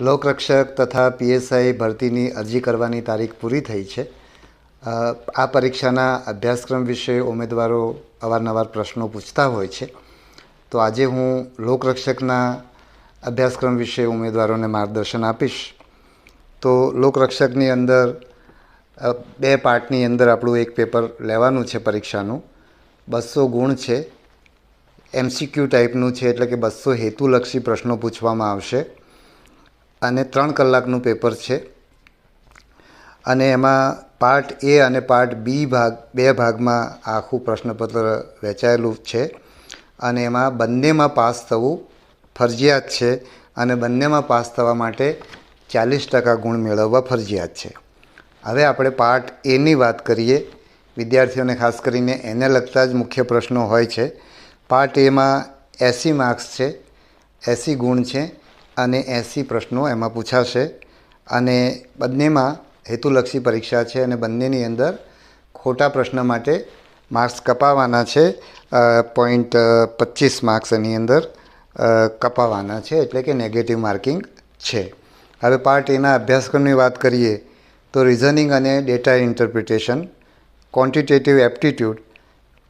લોકરક્ષક તથા પીએસઆઈ ભરતીની અરજી કરવાની તારીખ પૂરી થઈ છે. આ પરીક્ષાના અભ્યાસક્રમ વિશે ઉમેદવારો અવારનવાર પ્રશ્નો પૂછતા હોય છે. તો આજે હું લોકરક્ષકના અભ્યાસક્રમ વિશે ઉમેદવારોને માર્ગદર્શન આપીશ. તો લોકરક્ષકની અંદર બે પાર્ટની અંદર આપણું એક પેપર લેવાનું છે પરીક્ષાનું. બસો ગુણ છે. એમસીક્યુ ટાઈપનું છે, એટલે કે બસો હેતુલક્ષી પ્રશ્નો પૂછવામાં આવશે. અને ત્રણ કલાકનું પેપર છે. અને એમાં પાર્ટ એ અને પાર્ટ બી ભાગ, બે ભાગમાં આખું પ્રશ્નપત્ર વહેંચાયેલું છે. અને એમાં બંનેમાં પાસ થવું ફરજિયાત છે અને બંનેમાં પાસ થવા માટે ચાલીસ ટકા ગુણ મેળવવા ફરજિયાત છે. હવે આપણે પાર્ટ એની વાત કરીએ. વિદ્યાર્થીઓને ખાસ કરીને એને લગતા જ મુખ્ય પ્રશ્નો હોય છે. પાર્ટ એમાં એંસી માર્ક્સ છે. એંસી ગુણ છે. અને એંસી પ્રશ્નો એમાં પૂછાશે. અને બંનેમાં હેતુલક્ષી પરીક્ષા છે અને બંનેની અંદર ખોટા પ્રશ્ન માટે માર્ક્સ કપાવવાના છે. પોઈન્ટ પચીસ માર્ક્સ એની અંદર કપાવાના છે. એટલે કે નેગેટિવ માર્કિંગ છે. હવે પાર્ટ એના અભ્યાસક્રમની વાત કરીએ તો રિઝનિંગ અને ડેટા ઇન્ટરપ્રિટેશન ક્વોન્ટિટેટિવ એપ્ટિટ્યૂડ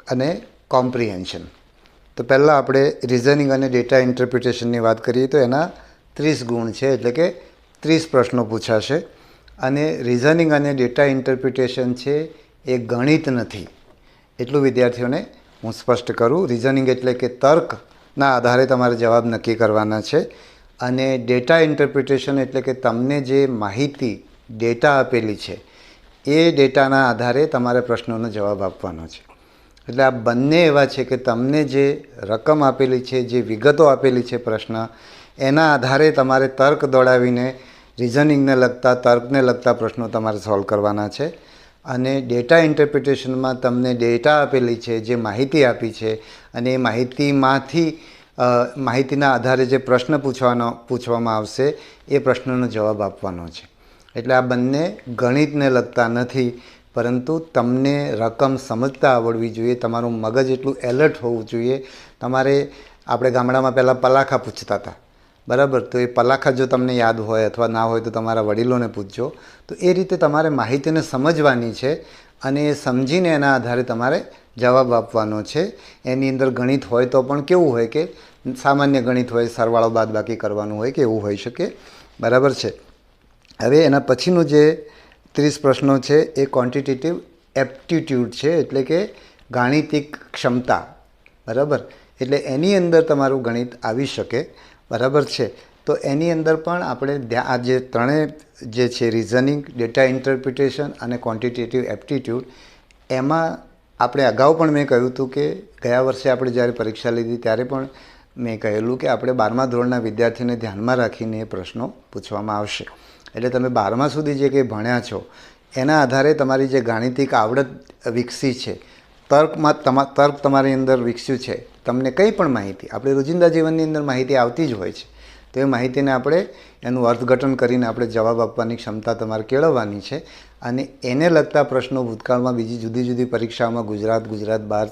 અને કોમ્પ્રિહેન્શન તો પહેલાં આપણે રિઝનિંગ અને ડેટા ઇન્ટરપ્રિટેશનની વાત કરીએ તો એના ત્રીસ ગુણ છે, એટલે કે ત્રીસ પ્રશ્નો પૂછાશે. અને રિઝનિંગ અને ડેટા ઇન્ટરપ્રિટેશન છે એ ગણિત નથી. એટલું વિદ્યાર્થીઓને હું સ્પષ્ટ કરું. રિઝનિંગ એટલે કે તર્કના આધારે તમારે જવાબ નક્કી કરવાના છે. અને ડેટા ઇન્ટરપ્રિટેશન એટલે કે તમને જે માહિતી ડેટા આપેલી છે, એ ડેટાના આધારે તમારે પ્રશ્નોનો જવાબ આપવાનો છે. એટલે આ બંને એવા છે કે તમને જે રકમ આપેલી છે, જે વિગતો આપેલી છે પ્રશ્ન એના આધારે તમારે તર્ક દોડાવીને રિઝનિંગને લગતા, તર્કને લગતા પ્રશ્નો તમારે સોલ્વ કરવાના છે. અને ડેટા ઇન્ટરપ્રિટેશનમાં તમને ડેટા આપેલી છે, જે માહિતી આપી છે, અને એ માહિતીમાંથી માહિતીના આધારે જે પ્રશ્ન પૂછવાનો, પૂછવામાં આવશે, એ પ્રશ્નનો જવાબ આપવાનો છે. એટલે આ બંને ગણિતને લગતા નથી, પરંતુ તમને રકમ સમજતા આવડવી જોઈએ, તમારું મગજ એટલું એલર્ટ હોવું જોઈએ. તમારે, આપણે ગામડામાં પહેલાં પલાખા પૂછતા હતા. બરાબર? તો એ પલાખા જો તમને યાદ હોય અથવા ના હોય તો તમારા વડીલોને પૂછજો. તો એ રીતે તમારે માહિતીને સમજવાની છે અને એ સમજીને એના આધારે તમારે જવાબ આપવાનો છે. એની અંદર ગણિત હોય તો પણ કેવું હોય કે સામાન્ય ગણિત હોય, સરવાળો બાદ બાકી કરવાનું હોય કે એવું હોઈ શકે. બરાબર છે? હવે એના પછીનું જે ત્રીસ પ્રશ્નો છે એ ક્વોન્ટિટેટિવ એપ્ટિટ્યૂડ છે, એટલે કે ગાણિતિક ક્ષમતા. બરાબર? એટલે એની અંદર તમારું ગણિત આવી શકે. બરાબર છે. તો એની અંદર પણ આપણે આ જે ત્રણેય જે છે રિઝનિંગ ડેટા ઇન્ટરપ્રિટેશન અને ક્વોન્ટિટેટિવ એપ્ટિટ્યૂડ એમાં આપણે અગાઉ પણ મેં કહ્યું હતું કે ગયા વર્ષે આપણે જ્યારે પરીક્ષા લીધી ત્યારે પણ મેં કહેલું કે આપણે બારમા ધોરણના વિદ્યાર્થીને ધ્યાનમાં રાખીને એ પ્રશ્નો પૂછવામાં આવશે. એટલે તમે બારમા સુધી જે કંઈ ભણ્યા છો, એના આધારે તમારી જે ગાણિતિક આવડત વિકસી છે, તર્કમાં તમા, તર્ક તમારી અંદર વિકસ્યું છે તમને કંઈ પણ માહિતી, આપણે રોજિંદા જીવનની અંદર માહિતી આવતી જ હોય છે. તો એ માહિતીને આપણે એનું અર્થઘટન કરીને આપણે જવાબ આપવાની ક્ષમતા તમારે કેળવવાની છે. અને એને લગતા પ્રશ્નો ભૂતકાળમાં બીજી જુદી જુદી પરીક્ષાઓમાં ગુજરાત ગુજરાત બહાર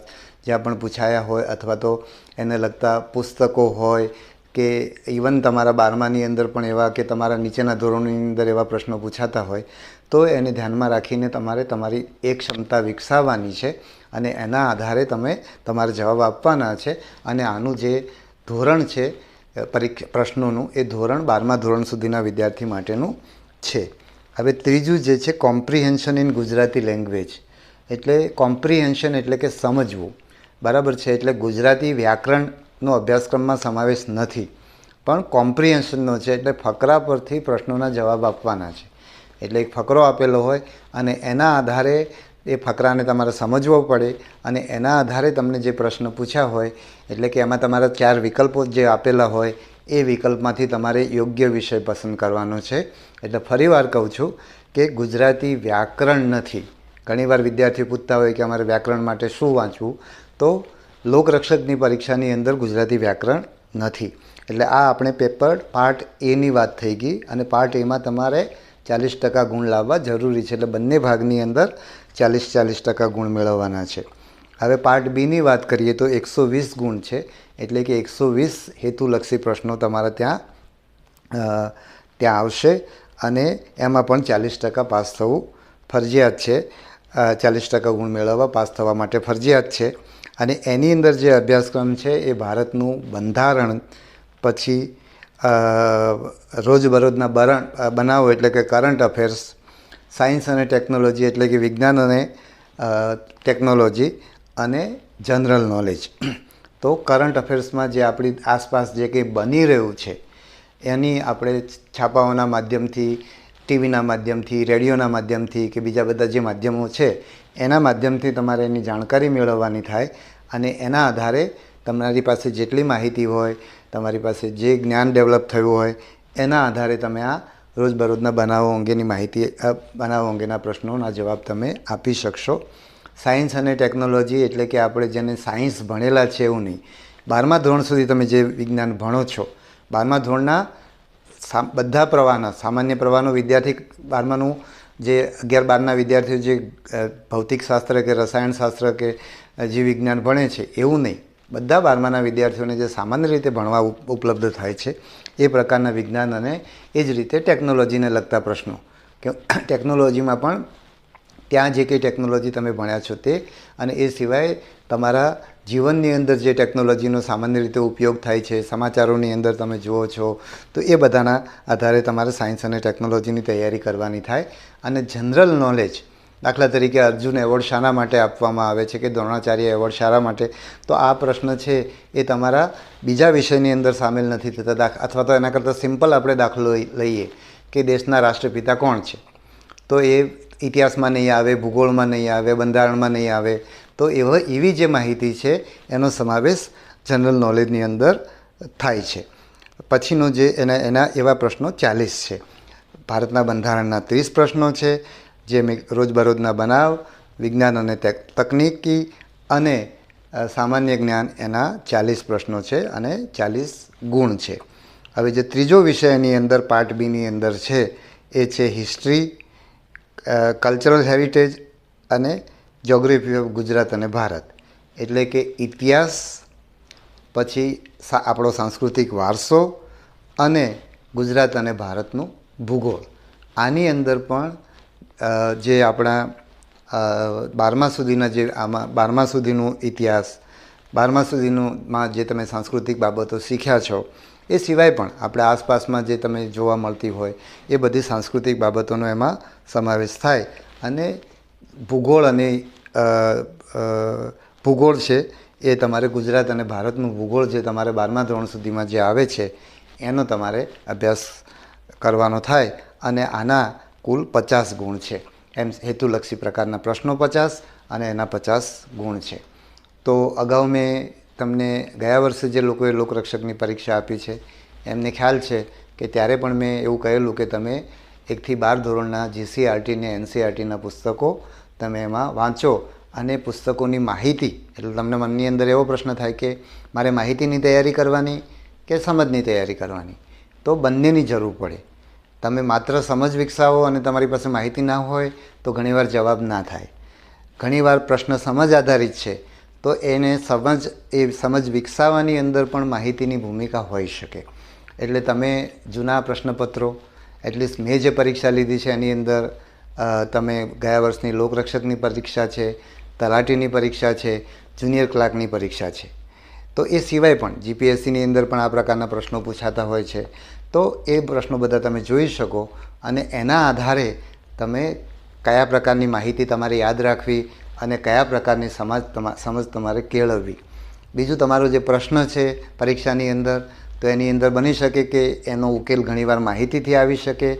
જ્યાં પણ પૂછાયા હોય અથવા તો એને લગતા પુસ્તકો હોય કે ઇવન તમારા બારમાની અંદર પણ એવા કે તમારા નીચેના ધોરણોની અંદર એવા પ્રશ્નો પૂછાતા હોય તો એને ધ્યાનમાં રાખીને તમારે તમારી એ ક્ષમતા વિકસાવવાની છે અને એના આધારે તમે તમારે જવાબ આપવાના છે અને આનું જે ધોરણ છે પરીક્ષા પ્રશ્નોનું એ ધોરણ બારમા ધોરણ સુધીના વિદ્યાર્થી માટેનું છે. હવે ત્રીજું જે છે કોમ્પ્રિહેન્શન ઇન ગુજરાતી લેંગ્વેજ એટલે કોમ્પ્રિહેન્શન એટલે કે સમજવું. બરાબર છે? એટલે ગુજરાતી વ્યાકરણનો અભ્યાસક્રમમાં સમાવેશ નથી. પણ કોમ્પ્રિહેન્શનનો છે, એટલે ફકરા પરથી પ્રશ્નોના જવાબ આપવાના છે. એટલે એક ફકરો આપેલો હોય અને એના આધારે એ ફકરાને તમારે સમજવો પડે અને એના આધારે તમને જે પ્રશ્ન પૂછ્યા હોય, એટલે કે એમાં તમારા ચાર વિકલ્પો જે આપેલા હોય, એ વિકલ્પમાંથી તમારે યોગ્ય વિષય પસંદ કરવાનો છે. એટલે ફરીવાર કહું છું કે ગુજરાતી વ્યાકરણ નથી. ઘણીવાર વિદ્યાર્થીઓ પૂછતા હોય કે અમારે વ્યાકરણ માટે શું વાંચવું, તો લોકરક્ષકની પરીક્ષાની અંદર ગુજરાતી વ્યાકરણ નથી. એટલે આ આપણે પેપર પાર્ટ એની વાત થઈ ગઈ અને પાર્ટ એમાં તમારે ચાલીસ ટકા ગુણ લાવવા જરૂરી છે. એટલે બંને ભાગની અંદર ચાલીસ ચાલીસ ટકા ગુણ મેળવવાના છે. હવે પાર્ટ બીની વાત કરીએ તો એકસો વીસ ગુણ છે. એટલે કે એકસો વીસ હેતુલક્ષી પ્રશ્નો તમારે ત્યાં ત્યાં આવશે અને એમાં પણ ચાલીસ ટકા પાસ થવું ફરજિયાત છે. ચાલીસ ટકા ગુણ મેળવવા પાસ થવા માટે ફરજિયાત છે. અને એની અંદર જે અભ્યાસક્રમ છે એ ભારતનું બંધારણ પછી રોજબરોજના બરણ બનાવો એટલે કે કરંટ અફેર્સ સાયન્સ અને ટેકનોલોજી એટલે કે વિજ્ઞાન અને ટેકનોલોજી અને જનરલ નોલેજ તો કરંટ અફેર્સમાં જે આપણી આસપાસ જે કંઈ બની રહ્યું છે, એની આપણે છાપાઓના માધ્યમથી, ટીવીના માધ્યમથી, રેડિયોના માધ્યમથી કે બીજા બધા જે માધ્યમો છે, એના માધ્યમથી તમારે એની જાણકારી મેળવવાની થાય અને એના આધારે તમારી પાસે જેટલી માહિતી હોય તમારી પાસે જે જ્ઞાન ડેવલપ થયું હોય એના આધારે તમે આ રોજબરોજના બનાવો અંગેની માહિતી બનાવો અંગેના પ્રશ્નોના જવાબ તમે આપી શકશો. સાયન્સ અને ટેકનોલોજી એટલે કે આપણે જેને સાયન્સ ભણેલા છે એવું નહીં. બારમા ધોરણ સુધી તમે જે વિજ્ઞાન ભણો છો બારમા ધોરણના બધા પ્રવાહના સામાન્ય પ્રવાહનો વિદ્યાર્થી બારમાનું જે અગિયાર બારના વિદ્યાર્થીઓ જે ભૌતિકશાસ્ત્ર ભૌતિક શાસ્ત્ર કે રસાયણશાસ્ત્ર કે અ, જીવ વિજ્ઞાન ભણે છે એવું નહીં. બધા બારમાના વિદ્યાર્થીઓને જે સામાન્ય રીતે ભણવા ઉપલબ્ધ થાય છે, એ પ્રકારના વિજ્ઞાન અને એ જ રીતે ટેકનોલોજીને લગતા પ્રશ્નો. કે ટેકનોલોજીમાં પણ ત્યાં જે કંઈ ટેકનોલોજી તમે ભણ્યા છો તે, અને એ સિવાય તમારા જીવનની અંદર જે ટેકનોલોજીનો સામાન્ય રીતે ઉપયોગ થાય છે, સમાચારોની અંદર તમે જુઓ છો, તો એ બધાના આધારે તમારે સાયન્સ અને ટેકનોલોજીની તૈયારી કરવાની થાય. અને જનરલ નોલેજ દાખલા તરીકે અર્જુન એવોર્ડ શાના માટે આપવામાં આવે છે કે દ્રોણાચાર્ય એવોર્ડ શાના માટે, તો આ પ્રશ્ન છે એ તમારા બીજા વિષયની અંદર સામેલ નથી થતા દાખ- અથવા તો એના કરતાં સિમ્પલ આપણે દાખલો લઈએ કે દેશના રાષ્ટ્રપિતા કોણ છે. તો એ ઇતિહાસમાં નહીં આવે, ભૂગોળમાં નહીં આવે, બંધારણમાં નહીં આવે, તો એવા, એવી જે માહિતી છે એનો સમાવેશ જનરલ નોલેજની અંદર થાય છે. પછીનો જે એના એના એવા પ્રશ્નો ચાલીસ છે. ભારતના બંધારણના ત્રીસ પ્રશ્નો છે જે રોજબરોજના બનાવ, વિજ્ઞાન અને તકનિકી અને સામાન્ય જ્ઞાન એના ચાલીસ પ્રશ્નો છે અને ચાલીસ ગુણ છે. હવે જે ત્રીજો વિષય એની અંદર પાર્ટ બીની અંદર છે, એ છે હિસ્ટ્રી કલ્ચરલ હેરિટેજ અને જોગ્રાફી ઓફ ગુજરાત અને ભારત. એટલે કે ઇતિહાસ, પછી આપણો સાંસ્કૃતિક વારસો અને ગુજરાત અને ભારતનું ભૂગોળ. આની અંદર પણ જે આપણા બારમા સુધીના જે આમાં, બારમા સુધીનું ઇતિહાસ, બારમા સુધીનું માં જે તમે સાંસ્કૃતિક બાબતો શીખ્યા છો, એ સિવાય પણ આપણે આસપાસમાં જે તમે જોવા મળતી હોય, એ બધી સાંસ્કૃતિક બાબતોનો એમાં સમાવેશ થાય. અને ભૂગોળ અને ભૂગોળ છે, એ તમારે ગુજરાત અને ભારતનું ભૂગોળ જે તમારે બારમા ધોરણ સુધીમાં જે આવે છે, એનો તમારે અભ્યાસ કરવાનો થાય. અને આના કુલ પચાસ ગુણ છે. એમ હેતુલક્ષી પ્રકારના પ્રશ્નો પચાસ અને એના પચાસ ગુણ છે. તો અગાઉ મેં તમને ગયા વર્ષે જે લોકોએ લોકરક્ષકની પરીક્ષા આપી છે, એમને ખ્યાલ છે કે ત્યારે પણ મેં એવું કહેલું કે તમે એકથી બાર ધોરણના જીસીઆરટી ને એનસીઆરટીના પુસ્તકો તમે એમાં વાંચો અને પુસ્તકોની માહિતી, એટલે તમને મનની અંદર એવો પ્રશ્ન થાય કે મારે માહિતીની તૈયારી કરવાની કે સમજની તૈયારી કરવાની? તો બંનેની જરૂર પડે. તમે માત્ર સમજ વિકસાવો અને તમારી પાસે માહિતી ના હોય, તો ઘણીવાર જવાબ ના થાય. ઘણીવાર પ્રશ્ન સમજ આધારિત છે, તો એને સમજ, એ સમજ વિકસાવવાની અંદર પણ માહિતીની ભૂમિકા હોઈ શકે. એટલે તમે જૂના પ્રશ્નપત્રો, એટલીસ્ટ મેં જે પરીક્ષા લીધી છે એની અંદર તમે ગયા વર્ષની લોકરક્ષકની પરીક્ષા છે, તલાટીની પરીક્ષા છે, જુનિયર ક્લાર્કની પરીક્ષા છે. તો એ સિવાય પણ જીપીએસસીની અંદર પણ આ પ્રકારના પ્રશ્નો પૂછાતા હોય છે. તો એ પ્રશ્નો બધા તમે જોઈ શકો અને એના આધારે તમે કયા પ્રકારની માહિતી તમારે યાદ રાખવી અને કયા પ્રકારની સમાજ સમજ તમારે કેળવવી. બીજું તમારો જે પ્રશ્ન છે પરીક્ષાની અંદર, તો એની અંદર બની શકે કે એનો ઉકેલ ઘણીવાર માહિતીથી આવી શકે.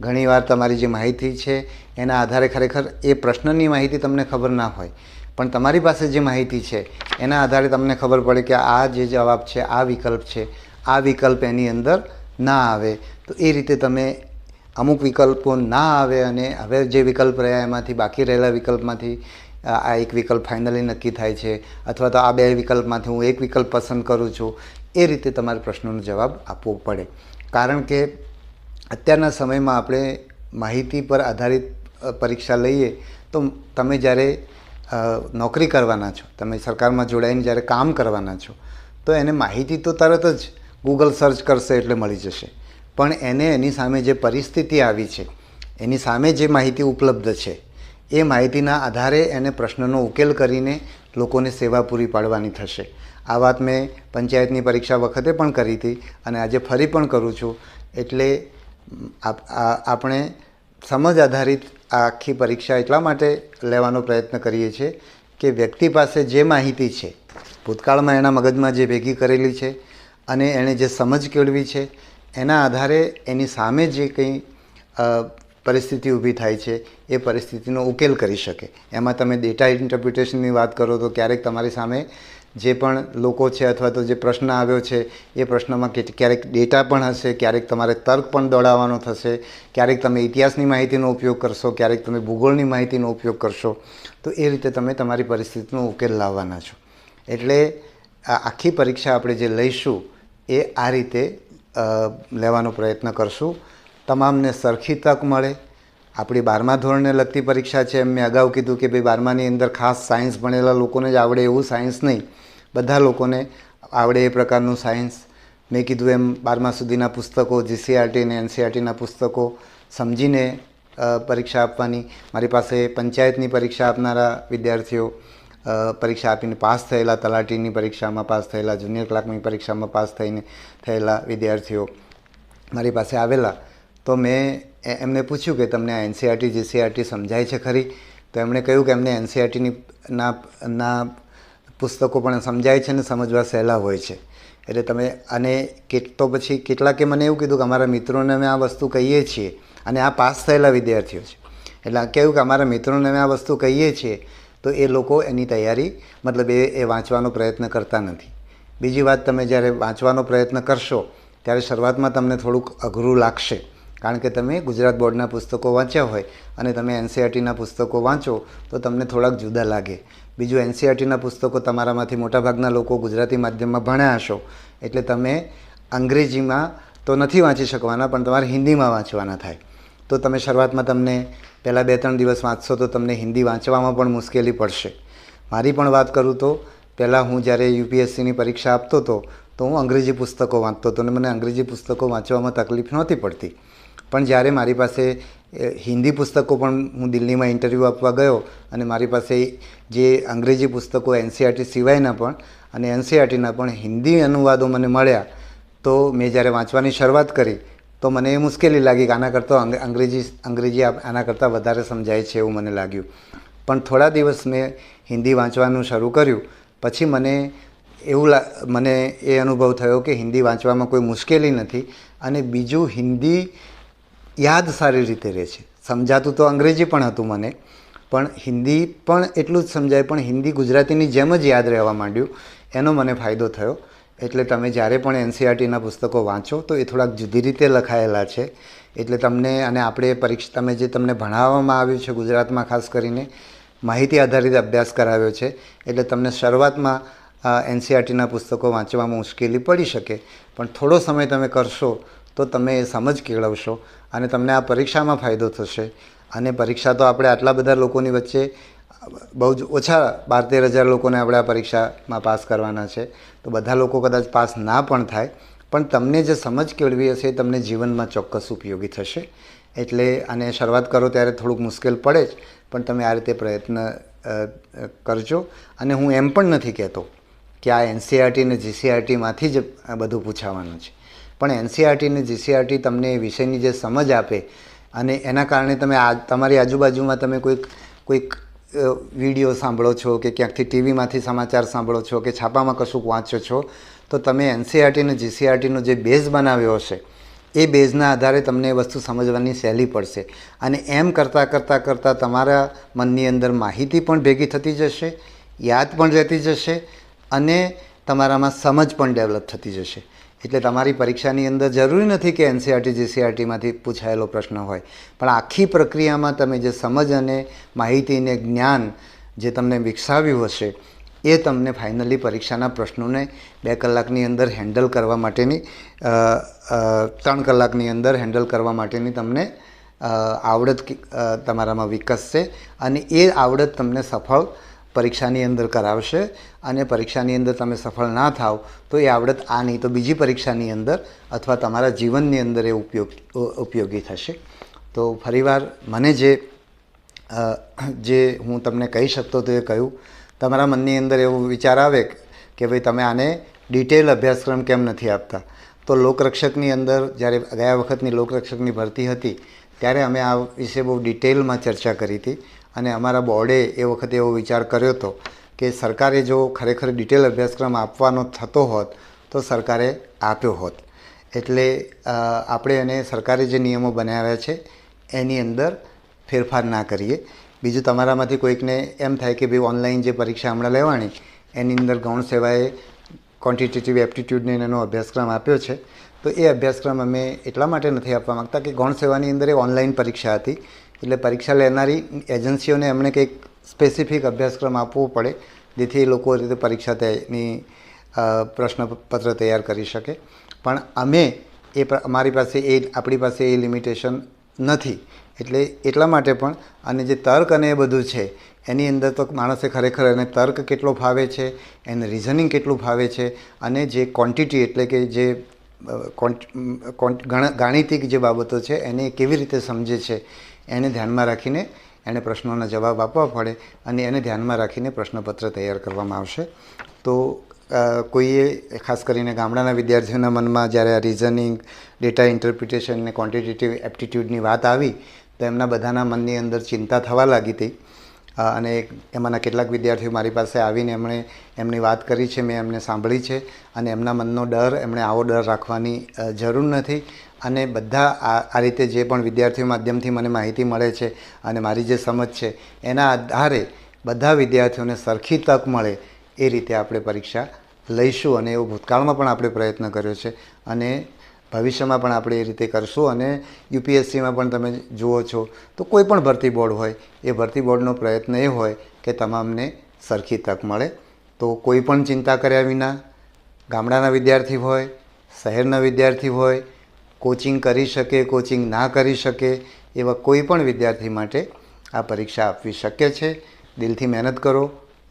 ઘણીવાર તમારી જે માહિતી છે એના આધારે ખરેખર એ પ્રશ્નની માહિતી તમને ખબર ના હોય. પણ તમારી પાસે જે માહિતી છે, એના આધારે તમને ખબર પડે કે આ જે જવાબ છે, આ વિકલ્પ છે, આ વિકલ્પ એની અંદર ના આવે. તો એ રીતે તમે અમુક વિકલ્પો ના આવે અને હવે જે વિકલ્પ રહ્યા એમાંથી બાકી રહેલા વિકલ્પમાંથી આ એક વિકલ્પ ફાઇનલી નક્કી થાય છે, અથવા તો આ બે વિકલ્પમાંથી હું એક વિકલ્પ પસંદ કરું છું, એ રીતે તમારે પ્રશ્નોનો જવાબ આપવો પડે. કારણ કે અત્યારના સમયમાં આપણે માહિતી પર આધારિત પરીક્ષા લઈએ, તો તમે જ્યારે નોકરી કરવાના છો. તમે સરકારમાં જોડાઈને જ્યારે કામ કરવાના છો, તો એને માહિતી તો તરત જ ગૂગલ સર્ચ કરશે એટલે મળી જશે. પણ એને એની સામે જે પરિસ્થિતિ આવી છે, એની સામે જે માહિતી ઉપલબ્ધ છે, એ માહિતીના આધારે એને પ્રશ્નનો ઉકેલ કરીને લોકોને સેવા પૂરી પાડવાની થશે. આ વાત મેં પંચાયતની પરીક્ષા વખતે પણ કરી હતી અને આજે ફરી પણ કરું છું. એટલે આપણે સમજ આધારિત આખી પરીક્ષા એટલા માટે લેવાનો પ્રયત્ન કરીએ છીએ કે વ્યક્તિ પાસે જે માહિતી છે, ભૂતકાળમાં એના મગજમાં જે ભેગી કરેલી છે અને એણે જે સમજ કેળવી છે, એના આધારે એની સામે જે કંઈ પરિસ્થિતિ ઊભી થાય છે, એ પરિસ્થિતિનો ઉકેલ કરી શકે. એમાં તમે ડેટા ઇન્ટરપ્રિટેશનની વાત કરો તો ક્યારેક તમારી સામે જે પણ લોકો છે અથવા તો જે પ્રશ્ન આવ્યો છે, એ પ્રશ્નમાં ક્યારેક ડેટા પણ હશે, ક્યારેક તમારે તર્ક પણ દોડાવવાનો થશે, ક્યારેક તમે ઇતિહાસની માહિતીનો ઉપયોગ કરશો, ક્યારેક તમે ભૂગોળની માહિતીનો ઉપયોગ કરશો, તો એ રીતે તમે તમારી પરિસ્થિતિનો ઉકેલ લાવવાના છો. એટલે આખી પરીક્ષા આપણે જે લઈશું, એ આ રીતે લેવાનો પ્રયત્ન કરશું. તમામને સરખી તક મળે. આપણી બારમા ધોરણને લગતી પરીક્ષા છે. એમ મેં અગાઉ કીધું કે ભાઈ બારમાની અંદર ખાસ સાયન્સ ભણેલા લોકોને જ આવડે એવું સાયન્સ નહીં. બધા લોકોને આવડે એ પ્રકારનું સાયન્સ. મેં કીધું એમ બારમા સુધીના પુસ્તકો જીસીઆરટી અને એનસીઆરટીના પુસ્તકો સમજીને પરીક્ષા આપવાની. મારી પાસે પંચાયતની પરીક્ષા આપનારા વિદ્યાર્થીઓ પરીક્ષા આપીને પાસ થયેલા, તલાટીની પરીક્ષામાં પાસ થયેલા, જુનિયર ક્લાર્કની પરીક્ષામાં પાસ થઈને થયેલા વિદ્યાર્થીઓ મારી પાસે આવેલા. તો મેં એમને પૂછ્યું કે તમને આ એનસીઆરટી જીસીઆરટી સમજાય છે ખરી? તો એમણે કહ્યું કે એમને એનસીઆરટીની ના ના પુસ્તકો પણ સમજાય છે ને સમજવા સહેલા હોય છે. એટલે તમે અને કેટ તો પછી કેટલાકે મને એવું કીધું કે અમારા મિત્રોને અમે આ વસ્તુ કહીએ છીએ અને આ પાસ થયેલા વિદ્યાર્થીઓ છે. એટલે આ કહ્યું કે અમારા મિત્રોને અમે આ વસ્તુ કહીએ છીએ તો એ લોકો એની તૈયારી મતલબ એ એ વાંચવાનો પ્રયત્ન કરતા નથી. બીજી વાત તમે જ્યારે વાંચવાનો પ્રયત્ન કરશો ત્યારે શરૂઆતમાં તમને થોડુંક અઘરું લાગશે. કારણ કે તમે ગુજરાત બોર્ડના પુસ્તકો વાંચ્યા હોય અને તમે એનસીઆરટીના પુસ્તકો વાંચો તો તમને થોડાક જુદા લાગે. બીજું એનસીઆરટીના પુસ્તકો તમારામાંથી મોટાભાગના લોકો ગુજરાતી માધ્યમમાં ભણ્યા હશો. એટલે તમે અંગ્રેજીમાં તો નથી વાંચી શકવાના, પણ તમારે હિન્દીમાં વાંચવાના થાય. તો તમે શરૂઆતમાં તમને પહેલાં બે ત્રણ દિવસ વાંચશો તો તમને હિન્દી વાંચવામાં પણ મુશ્કેલી પડશે. મારી પણ વાત કરું તો, પહેલાં હું જ્યારે યુપીએસસીની પરીક્ષા આપતો હતો તો હું અંગ્રેજી પુસ્તકો વાંચતો હતો અને મને અંગ્રેજી પુસ્તકો વાંચવામાં તકલીફ નહોતી પડતી. પણ જ્યારે મારી પાસે હિન્દી પુસ્તકો પણ હું દિલ્હીમાં ઇન્ટરવ્યૂ આપવા ગયો અને મારી પાસે જે અંગ્રેજી પુસ્તકો એનસીઆરટી સિવાયના પણ અને એનસીઆરટીના પણ હિન્દી અનુવાદો મને મળ્યા, તો મેં જ્યારે વાંચવાની શરૂઆત કરી, તો મને એ મુશ્કેલી લાગી કે આના કરતાં અંગ્રેજી અંગ્રેજી આના કરતાં વધારે સમજાય છે એવું મને લાગ્યું. પણ થોડા દિવસ મેં હિન્દી વાંચવાનું શરૂ કર્યું, પછી મને એવું લા, મને એ અનુભવ થયો કે હિન્દી વાંચવામાં કોઈ મુશ્કેલી નથી અને બીજું હિન્દી યાદ સારી રીતે રહે છે. સમજાતું તો અંગ્રેજી પણ હતું મને, પણ હિન્દી પણ એટલું જ સમજાય, પણ હિન્દી ગુજરાતીની જેમ જ યાદ રહેવા માંડ્યું, એનો મને ફાયદો થયો. એટલે તમે જ્યારે પણ એનસીઆરટીના પુસ્તકો વાંચો, તો એ થોડાક જુદી રીતે લખાયેલા છે. એટલે તમને અને આપણે પરીક્ષા, તમે જે તમને ભણાવવામાં આવ્યું છે ગુજરાતમાં ખાસ કરીને, માહિતી આધારિત અભ્યાસ કરાવ્યો છે. એટલે તમને શરૂઆતમાં એનસીઆરટીના પુસ્તકો વાંચવામાં મુશ્કેલી પડી શકે, પણ થોડો સમય તમે કરશો તો તમે એ સમજ કેળવશો અને તમને આ પરીક્ષામાં ફાયદો થશે. અને પરીક્ષા તો આપણે આટલા બધા લોકોની વચ્ચે બહુ જ ઓછા બાર તેર હજાર લોકોને આપણે આ પરીક્ષામાં પાસ કરવાના છે. તો બધા લોકો કદાચ પાસ ના પણ થાય. પણ તમને જે સમજ કેળવી હશે એ તમને જીવનમાં ચોક્કસ ઉપયોગી થશે. એટલે આને શરૂઆત કરો ત્યારે થોડુંક મુશ્કેલ પડે જ, પણ તમે આ રીતે પ્રયત્ન કરજો. અને હું એમ પણ નથી કહેતો કે આ એનસીઆરટી અને જીસીઆરટીમાંથી જ બધું પૂછાવાનું છે. પણ એનસીઆરટી અને જીસીઆરટી તમને વિષયની જે સમજ આપે અને એના કારણે તમે આ, તમારી આજુબાજુમાં તમે કોઈક કોઈક વીડિયો સાંભળો છો કે ક્યાંકથી ટીવીમાંથી સમાચાર સાંભળો છો કે છાપામાં કશુંક વાંચો છો, તો તમે એનસીઆરટી અને જીસીઆરટીનો જે બેઝ બનાવ્યો હશે, એ બેઝના આધારે તમને વસ્તુ સમજવાની સહેલી પડશે. અને એમ કરતાં કરતાં કરતાં તમારા મનની અંદર માહિતી પણ ભેગી થતી જશે, યાદ પણ રહેતી જશે અને તમારામાં સમજ પણ ડેવલપ થતી જશે. એટલે તમારી પરીક્ષાની અંદર જરૂરી નથી કે એનસીઆરટી જીસીઆરટીમાંથી પૂછાયેલો પ્રશ્ન હોય. પણ આખી પ્રક્રિયામાં તમે જે સમજ અને માહિતીને જ્ઞાન જે તમને વિકસાવ્યું હશે, એ તમને ફાઇનલી પરીક્ષાના પ્રશ્નોને બે કલાકની અંદર હેન્ડલ કરવા માટેની ત્રણ કલાકની અંદર હેન્ડલ કરવા માટેની તમને આવડત તમારામાં વિકસશે. અને એ આવડત તમને સફળ પરીક્ષાની અંદર કરાવશે અને પરીક્ષાની અંદર તમે સફળ ના થાવ, તો એ આવડત આ નહીં. તો બીજી પરીક્ષાની અંદર અથવા તમારા જીવનની અંદર એ ઉપયોગ ઉપયોગી થશે. તો ફરીવાર મને જે જે હું તમને કહી શકતો તો એ કહ્યું. તમારા મનની અંદર એવો વિચાર આવે કે ભાઈ તમે આને ડિટેલ અભ્યાસક્રમ કેમ નથી આપતા? તો લોકરક્ષકની અંદર, જ્યારે ગયા વખતની લોકરક્ષકની ભરતી હતી, ત્યારે અમે આ વિશે બહુ ડિટેલમાં ચર્ચા કરી હતી. અને અમારા બોર્ડે એ વખતે એવો વિચાર કર્યો હતો કે સરકારે જો ખરેખર ડિટેલ અભ્યાસક્રમ આપવાનો થતો હોત, તો સરકારે આપ્યો હોત. એટલે આપણે એને સરકારે જે નિયમો બનાવ્યા છે, એની અંદર ફેરફાર ના કરીએ. બીજું તમારામાંથી કોઈકને એમ થાય કે ભાઈ ઓનલાઈન જે પરીક્ષા હમણાં લેવાની, એની અંદર ગૌણ સેવાએ ક્વોન્ટિટેટિવ એપ્ટિટ્યૂડને એનો અભ્યાસક્રમ આપ્યો છે. તો એ અભ્યાસક્રમ અમે એટલા માટે નથી આપવા માગતા કે ગૌણ સેવાની અંદર એ ઓનલાઈન પરીક્ષા હતી. એટલે પરીક્ષા લેનારી એજન્સીઓને એમણે કંઈક સ્પેસિફિક અભ્યાસક્રમ આપવો પડે, જેથી એ લોકો રીતે પરીક્ષા તેની પ્રશ્નપત્ર તૈયાર કરી શકે. પણ અમે એ અમારી પાસે એ, આપણી પાસે એ લિમિટેશન નથી. એટલે એટલા માટે પણ અને જે તર્ક અને એ બધું છે, એની અંદર તો માણસે ખરેખર એને તર્ક કેટલો ફાવે છે, એને રિઝનિંગ કેટલું ફાવે છે, અને જે ક્વોન્ટિટી એટલે કે જે ગાણિતિક જે બાબતો છે, એને કેવી રીતે સમજે છે એને ધ્યાનમાં રાખીને એને પ્રશ્નોના જવાબ આપવા પડે અને એને ધ્યાનમાં રાખીને પ્રશ્નપત્ર તૈયાર કરવામાં આવશે. તો કોઈએ, ખાસ કરીને ગામડાના વિદ્યાર્થીઓના મનમાં જ્યારે આ રિઝનિંગ ડેટા ઇન્ટરપ્રિટેશન અને ક્વોન્ટિટેટિવ એપ્ટિટ્યૂડની વાત આવી, તો એમના બધાના મનની અંદર ચિંતા થવા લાગી હતી. અને એમાંના કેટલાક વિદ્યાર્થીઓ મારી પાસે આવીને એમણે, એમની વાત કરી છે, મેં એમને સાંભળી છે અને એમના મનનો ડર, એમણે આવો ડર રાખવાની જરૂર નથી. અને બધા આ રીતે જે પણ વિદ્યાર્થીઓ માધ્યમથી મને માહિતી મળે છે અને મારી જે સમજ છે, એના આધારે બધા વિદ્યાર્થીઓને સરખી તક મળે એ રીતે આપણે પરીક્ષા લઈશું અને એવો ભૂતકાળમાં પણ આપણે પ્રયત્ન કર્યો છે અને ભવિષ્યમાં પણ આપણે એ રીતે કરશું અને યુપીએસસીમાં પણ તમે જુઓ છો, તો કોઈ પણ ભરતી બોર્ડ હોય, એ ભરતી બોર્ડનો પ્રયત્ન એ હોય કે તમામને સરખી તક મળે. તો કોઈ પણ ચિંતા કર્યા વિના ગામડાના વિદ્યાર્થી હોય, શહેરના વિદ્યાર્થી હોય કોચિંગ કરી શકે, કોચિંગ ના કરી શકે એવા કોઈ પણ વિદ્યાર્થી માટે આ પરીક્ષા આપવી શક્ય છે. દિલથી મહેનત કરો,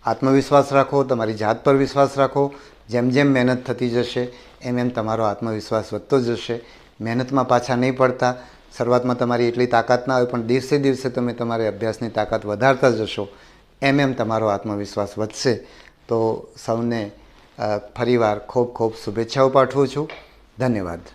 આત્મવિશ્વાસ રાખો, તમારી જાત પર વિશ્વાસ રાખો. જેમ જેમ મહેનત થતી જશે, એમ એમ તમારો આત્મવિશ્વાસ વધતો જશે. મહેનતમાં પાછા નહીં પડતા. શરૂઆતમાં તમારી એટલી તાકાત ના હોય, પણ દિવસે દિવસે તમે તમારી અભ્યાસની તાકાત વધારતા જશો, એમ એમ તમારો આત્મવિશ્વાસ વધશે. તો સૌને ફરીવાર ખૂબ ખૂબ શુભેચ્છાઓ પાઠવું છું. ધન્યવાદ.